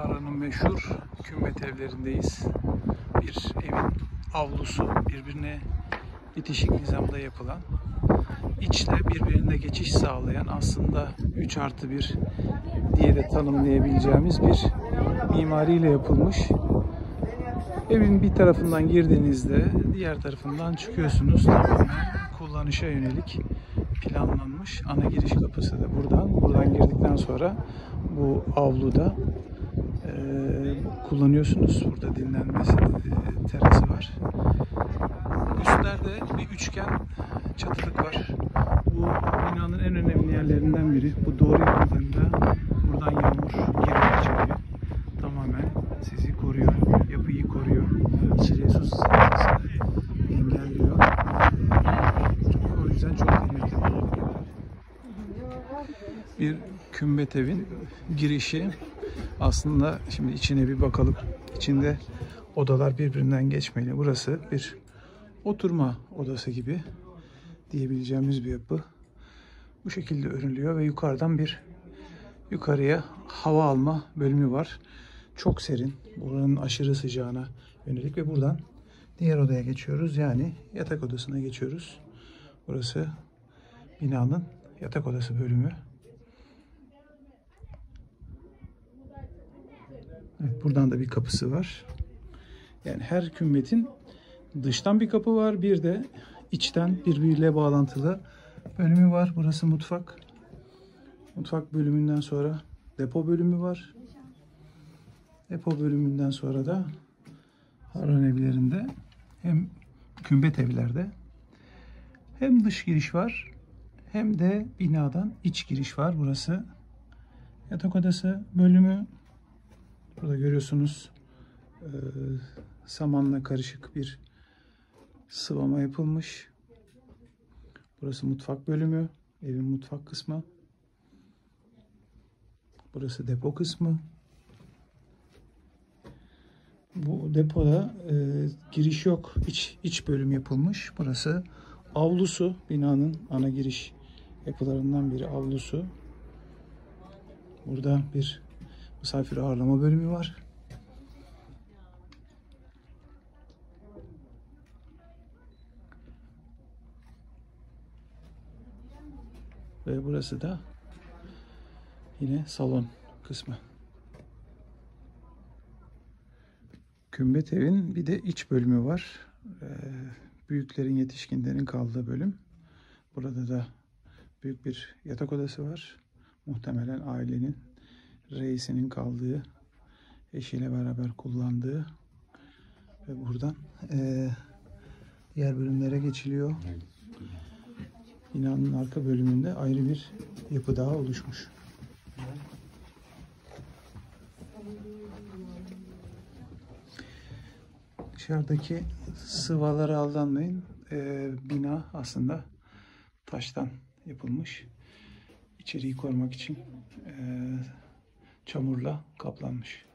Harran'ın meşhur kümbet evlerindeyiz. Bir evin avlusu birbirine bitişik nizamda yapılan, içle birbirine geçiş sağlayan aslında 3 artı 1 diye de tanımlayabileceğimiz bir mimariyle yapılmış. Evin bir tarafından girdiğinizde diğer tarafından çıkıyorsunuz. Tamamen kullanışa yönelik planlanmış. Ana giriş kapısı da buradan. Buradan girdikten sonra bu avluda kullanıyorsunuz. Burada dinlenmesi e, terası var. Üstlerde bir üçgen çatılık var. Bu binanın en önemli yerlerinden biri. Bu doğru yapıldığında buradan yağmur girmiyor içeriye. Tamamen sizi koruyor. Yapıyı koruyor. İçeriye su engelliyor. O yüzden çok kıymetli. Bir kümbet evin girişi aslında şimdi içine bir bakalım. İçinde odalar birbirinden geçmeli. Burası bir oturma odası gibi diyebileceğimiz bir yapı. Bu şekilde örülüyor ve yukarıdan bir yukarıya hava alma bölümü var. Çok serin. Buranın aşırı sıcağına yönelik ve buradan diğer odaya geçiyoruz. Yani yatak odasına geçiyoruz. Burası binanın yatak odası bölümü. Buradan da bir kapısı var. Yani her kümmetin dıştan bir kapı var. Bir de içten birbiriyle bağlantılı bölümü var. Burası mutfak. Mutfak bölümünden sonra depo bölümü var. Depo bölümünden sonra da Harran evlerinde hem kümbet evlerde hem dış giriş var hem de binadan iç giriş var. Burası yatak odası bölümü. Burada görüyorsunuz e, samanla karışık bir sıvama yapılmış. Burası mutfak bölümü. Evin mutfak kısmı. Burası depo kısmı. Bu depoda e, giriş yok. İç, iç bölüm yapılmış. Burası avlusu. Binanın ana giriş yapılarından biri avlusu. Burada bir misafir ağırlama bölümü var. Ve burası da yine salon kısmı. Kümbet evin bir de iç bölümü var. Ee, büyüklerin yetişkinlerin kaldığı bölüm. Burada da büyük bir yatak odası var. Muhtemelen ailenin reisinin kaldığı, eşiyle beraber kullandığı ve buradan e, diğer bölümlere geçiliyor. Binanın arka bölümünde ayrı bir yapı daha oluşmuş. Dışarıdaki sıvalara aldanmayın. Ee, bina aslında taştan yapılmış. İçeriği korumak için ee, çamurla kaplanmış.